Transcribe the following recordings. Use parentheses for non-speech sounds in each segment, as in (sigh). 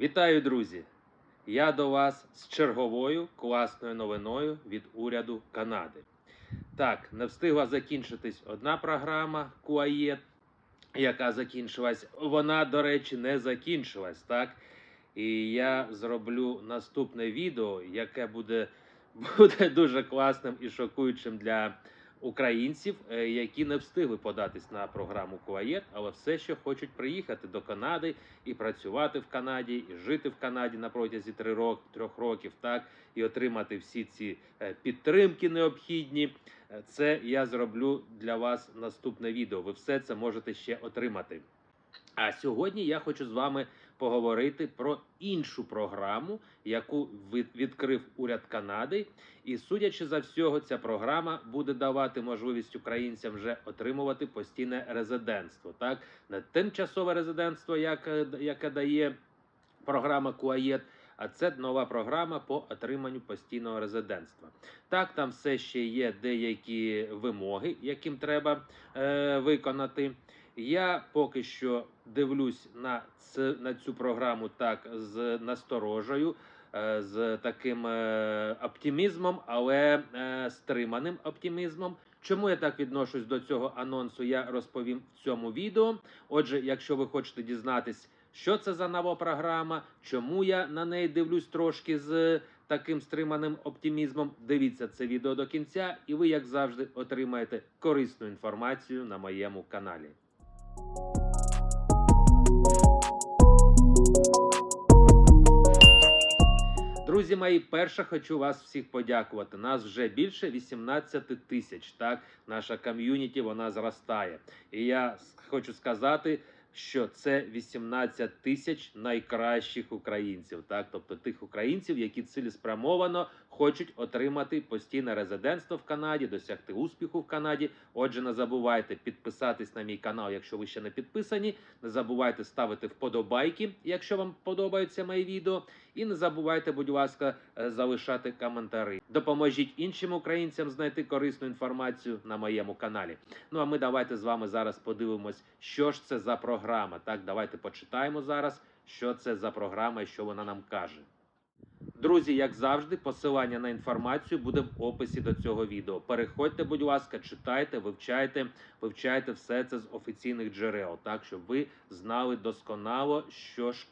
Вітаю, друзі! Я до вас з черговою класною новиною від уряду Канади. Так, не встигла закінчитись одна програма Куаєт, яка закінчилась. Вона, до речі, не закінчилась, так? І я зроблю наступне відео, яке буде, (laughs) буде дуже класним і шокуючим для українців, е, які не встигли податись на програму Куаєт, але все ще хочуть приїхати до Канади і працювати в Канаді, і жити в Канаді на протязі трьох років, так і отримати всі ці е, підтримки необхідні. Е, Це я зроблю для вас наступне відео. Ви все це можете ще отримати. А сьогодні я хочу з вами поговорити про іншу програму, яку від- відкрив уряд Канади. І судячи за всього, ця програма буде давати можливість українцям вже отримувати постійне резидентство. Так, не тимчасове резидентство, як, е, яке дає програма Куаєт. А це нова програма по отриманню постійного резидентства. Так, там все ще є деякі вимоги, яким треба е, виконати. Я поки що дивлюсь на, ц, на цю програму так з насторожею, е, з таким е, оптимізмом, але е, стриманим оптимізмом. Чому я так відношусь до цього анонсу, я розповім в цьому відео. Отже, якщо ви хочете дізнатись, що це за нова програма, чому я на неї дивлюсь трошки з таким стриманим оптимізмом, дивіться це відео до кінця, і ви, як завжди, отримаєте корисну інформацію на моєму каналі. Друзі мої, перше хочу вас всіх подякувати. Нас вже більше 18 тисяч. Так, наша ком'юніті вона зростає. І я хочу сказати, що це 18 тисяч найкращих українців. Так, тобто тих українців, які цілеспрямовано хочуть отримати постійне резидентство в Канаді, досягти успіху в Канаді. Отже, не забувайте підписатись на мій канал, якщо ви ще не підписані. Не забувайте ставити вподобайки, якщо вам подобаються мої відео. І не забувайте, будь ласка, е, залишати коментарі. Допоможіть іншим українцям знайти корисну інформацію на моєму каналі. Ну а ми давайте з вами зараз подивимось, що ж це за програма. Так, давайте почитаємо зараз, що це за програма і що вона нам каже. Друзі, як завжди, посилання на інформацію буде в описі до цього відео. Переходьте, будь ласка, читайте, вивчайте, вивчайте все це з офіційних джерел, так щоб ви знали досконало, що ж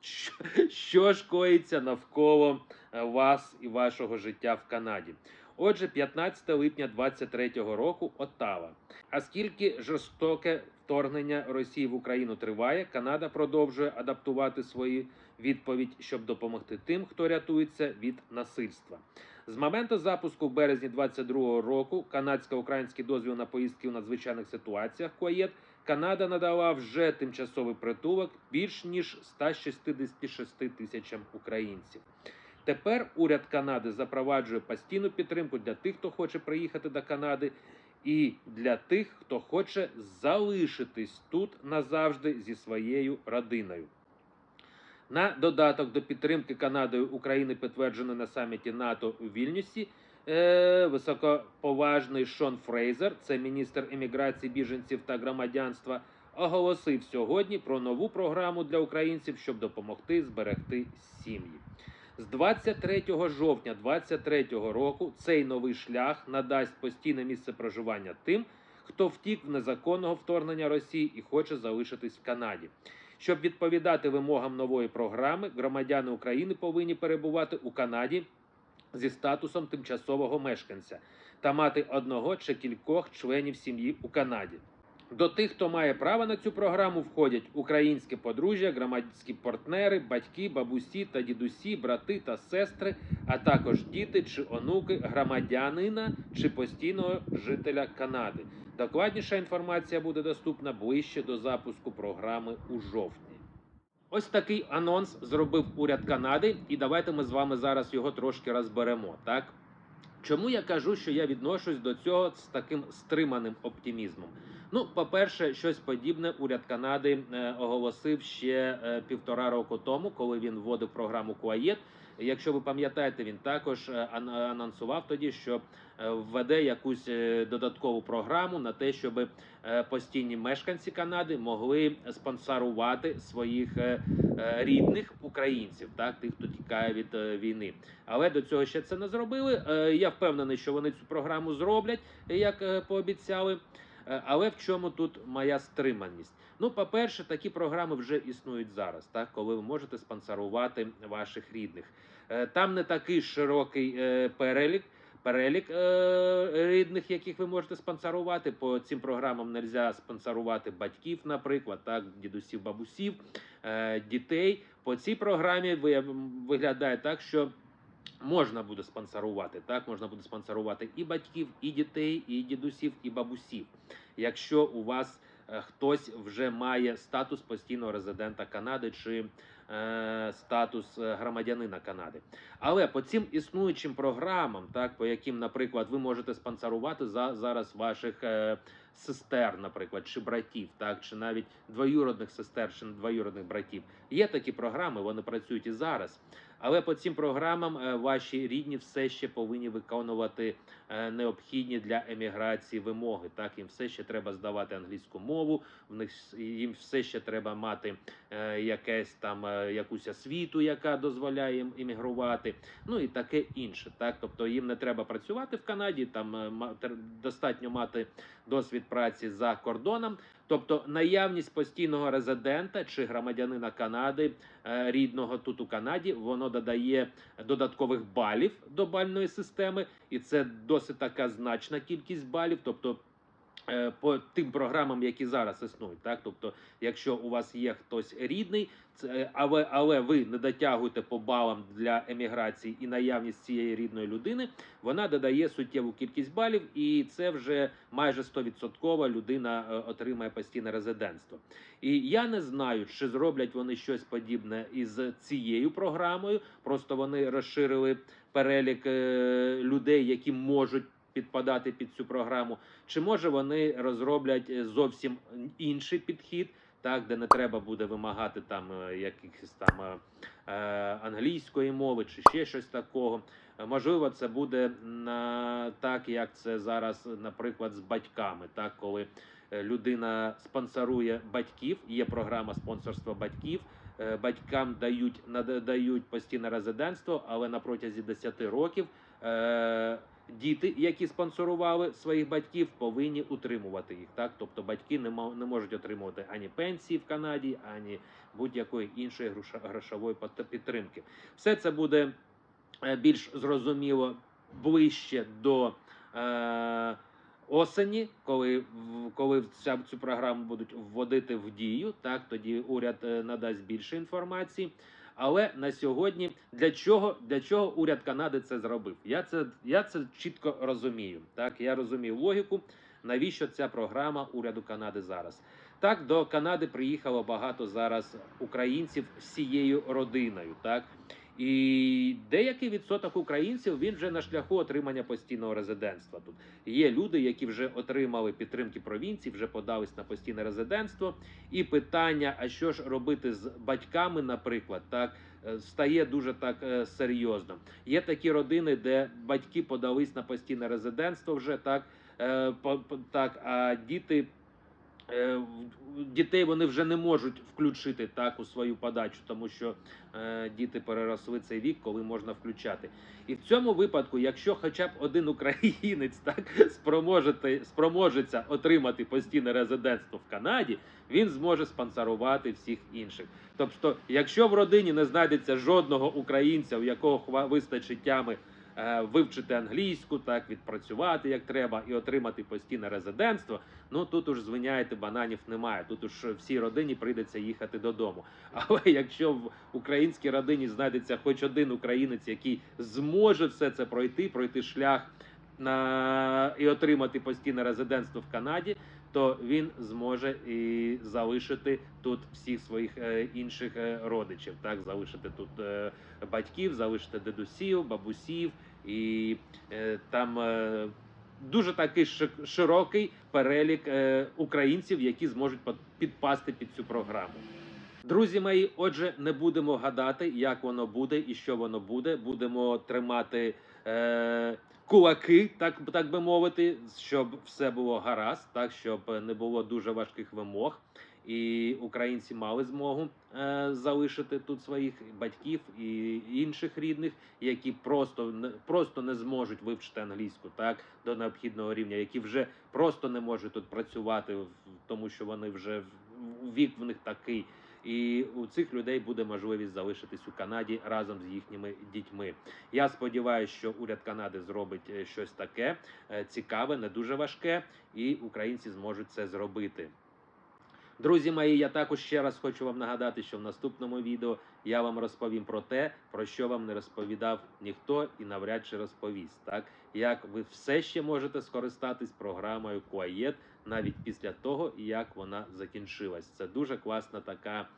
що, що ж коїться навколо е, вас і вашого життя в Канаді. Отже, 15 липня 2023 року Оттава. А скільки жорстоке вторгнення Росії в Україну триває, Канада продовжує адаптувати свої відповідь, щоб допомогти тим, хто рятується від насильства. З моменту запуску в березні 2022 року канадсько-український дозвіл на поїздки у надзвичайних ситуаціях КОЄД Канада надала вже тимчасовий притулок більш ніж 166 тисячам українців. Тепер уряд Канади запроваджує постійну підтримку для тих, хто хоче приїхати до Канади, і для тих, хто хоче залишитись тут назавжди зі своєю родиною. На додаток до підтримки Канадою України, підтверджено на саміті НАТО у Вільнюсі, е, високоповажний Шон Фрейзер, це міністр еміграції біженців та громадянства, оголосив сьогодні про нову програму для українців, щоб допомогти зберегти сім'ї. З 23 жовтня 2023 року цей новий шлях надасть постійне місце проживання тим, хто втік в незаконного вторгнення Росії і хоче залишитись в Канаді. Щоб відповідати вимогам нової програми, громадяни України повинні перебувати у Канаді зі статусом тимчасового мешканця та мати одного чи кількох членів сім'ї у Канаді. До тих, хто має право на цю програму, входять українське подружжя, громадські партнери, батьки, бабусі та дідусі, брати та сестри, а також діти чи онуки громадянина чи постійного жителя Канади. Докладніша інформація буде доступна ближче до запуску програми у жовтні. Ось такий анонс зробив уряд Канади, і давайте ми з вами зараз його трошки розберемо. Так чому я кажу, що я відношусь до цього з таким стриманим оптимізмом? Ну, по-перше, щось подібне уряд Канади е, оголосив ще е, півтора року тому, коли він вводив програму Куаєт. Якщо ви пам'ятаєте, він також е, анонсував тоді, що введе якусь додаткову програму на те, щоб постійні мешканці Канади могли спонсорувати своїх рідних українців, так тих, хто тікає від е, війни. Але до цього ще це не зробили. Е, Я впевнений, що вони цю програму зроблять, як е, пообіцяли. Е, Але в чому тут моя стриманість? Ну, по-перше, такі програми вже існують зараз, так коли ви можете спонсорувати ваших рідних. Е, Там не такий широкий е, перелік. Перелік е, рідних, яких ви можете спонсорувати. По цим програмам не можна спонсорувати батьків, наприклад, так, дідусів, бабусів, е, дітей. По цій програмі ви- виглядає так, що можна буде спонсорувати. Так, можна буде спонсорувати і батьків, і дітей, і дідусів, і бабусів. Якщо у вас е, хтось вже має статус постійного резидента Канади чи е, статус е, громадянина Канади. Але по цим існуючим програмам, так по яким, наприклад, ви можете спонсорувати за зараз ваших е, сестер, наприклад, чи братів, так чи навіть двоюродних сестер, чи двоюродних братів. Є такі програми, вони працюють і зараз. Але по цим програмам е, ваші рідні все ще повинні виконувати е, необхідні для еміграції вимоги. Так їм все ще треба здавати англійську мову. В них їм все ще треба мати е, якесь там якусь освіту, яка дозволяє їм іммігрувати. Ну і таке інше. Так, тобто їм не треба працювати в Канаді. Там достатньо мати досвід праці за кордоном. Тобто наявність постійного резидента чи громадянина Канади е, рідного тут у Канаді, воно додає додаткових балів до бальної системи, і це досить така значна кількість балів. Тобто по тим програмам, які зараз існують, так тобто, якщо у вас є хтось рідний, це але, але ви не дотягуєте по балам для еміграції і наявність цієї рідної людини, вона додає суттєву кількість балів, і це вже майже 100% людина е, отримає постійне резидентство. І я не знаю, чи зроблять вони щось подібне із цією програмою. Просто вони розширили перелік е, людей, які можуть підпадати під цю програму. Чи може вони розроблять е, зовсім інший підхід? Так, де не треба буде вимагати там е, якихось там е, англійської мови чи ще щось такого. Можливо, це буде на так, як це зараз, наприклад, з батьками, так коли людина спонсорує батьків, є програма спонсорства батьків. Батькам дають надають постійне резидентство, але на протязі 10 років діти, які спонсорували своїх батьків, повинні утримувати їх. Так, тобто батьки не не можуть отримувати ані пенсії в Канаді, ані будь-якої іншої грошової підтримки. Все це буде е, більш зрозуміло ближче до е, осені, коли, коли ця, цю програму будуть вводити в дію. Так, тоді уряд е, надасть більше інформації. Але на сьогодні для чого, для чого уряд Канади це зробив? Я це, я це чітко розумію. Так, я розумію логіку, навіщо ця програма уряду Канади зараз. Так, до Канади приїхало багато зараз українців всією родиною. Так, і деякий відсоток українців він вже на шляху отримання постійного резидентства. Тут є люди, які вже отримали підтримки провінції, вже подались на постійне резидентство. І питання: а що ж робити з батьками, наприклад, так е, стає дуже так е, серйозно. Є такі родини, де батьки подались на постійне резидентство вже так, е, так а діти. Е, Дітей вони вже не можуть включити так у свою подачу, тому що е, діти переросли цей вік, коли можна включати. І в цьому випадку, якщо хоча б один українець так спроможеться отримати постійне резидентство в Канаді, він зможе спонсорувати всіх інших. Тобто, якщо в родині не знайдеться жодного українця, у якого вистачить тями вивчити англійську, так відпрацювати як треба і отримати постійне резидентство, ну тут уж звиняєте, бананів немає. Тут уж всій родині прийдеться їхати додому. (laughs) Але якщо в українській родині знайдеться хоч один українець, який зможе все це пройти, пройти шлях на і отримати постійне резидентство в Канаді, то він зможе і залишити тут всіх своїх е, інших е, родичів. Так, залишити тут е, батьків, залишити дедусів, бабусів, і е, там е, дуже такий ши- широкий перелік е, українців, які зможуть підпасти під цю програму. Друзі мої, отже, не будемо гадати, як воно буде і що воно буде. Будемо тримати е, кулаки, так, так би мовити, щоб все було гаразд, так щоб не було дуже важких вимог. І українці мали змогу е, залишити тут своїх батьків і інших рідних, які просто просто не зможуть вивчити англійську так до необхідного рівня, які вже просто не можуть тут працювати, тому що вони вже вік в них такий. І у цих людей буде можливість залишитись у Канаді разом з їхніми дітьми. Я сподіваюся, що уряд Канади зробить е, щось таке е, цікаве, не дуже важке, і українці зможуть це зробити. Друзі мої, я також ще раз хочу вам нагадати, що в наступному відео я вам розповім про те, про що вам не розповідав ніхто і навряд чи розповість. Так як ви все ще можете скористатись програмою Quiet навіть після того, як вона закінчилась. Це дуже класна така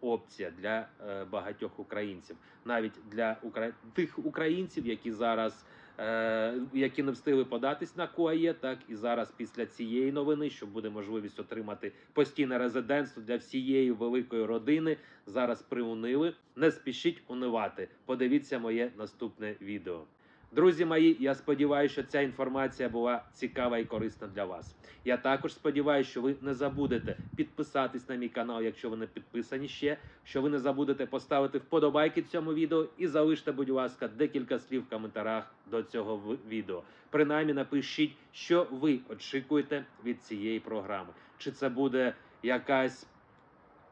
опція для е, багатьох українців, навіть для укра... тих українців, які зараз. Е, Які не встигли податись на КУАЄ, так і зараз після цієї новини, що буде можливість отримати постійне резидентство для всієї великої родини, зараз приунили. Не спішіть унивати. Подивіться моє наступне відео. Друзі мої, я сподіваюся, що ця інформація була цікава і корисна для вас. Я також сподіваюся, що ви не забудете підписатись на мій канал, якщо ви не підписані ще. Що ви не забудете поставити вподобайки цьому відео і залиште, будь ласка, декілька слів в коментарях до цього відео. Принаймні напишіть, що ви очікуєте від цієї програми. Чи це буде якась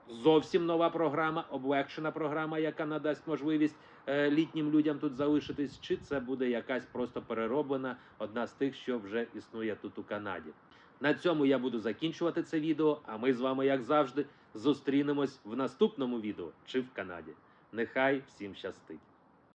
зовсім нова програма, облегшена програма, яка надасть можливість е, літнім людям тут залишитись, чи це буде якась просто перероблена одна з тих, що вже існує тут у Канаді. На цьому я буду закінчувати це відео. А ми з вами, як завжди, зустрінемось в наступному відео чи в Канаді. Нехай всім щастить!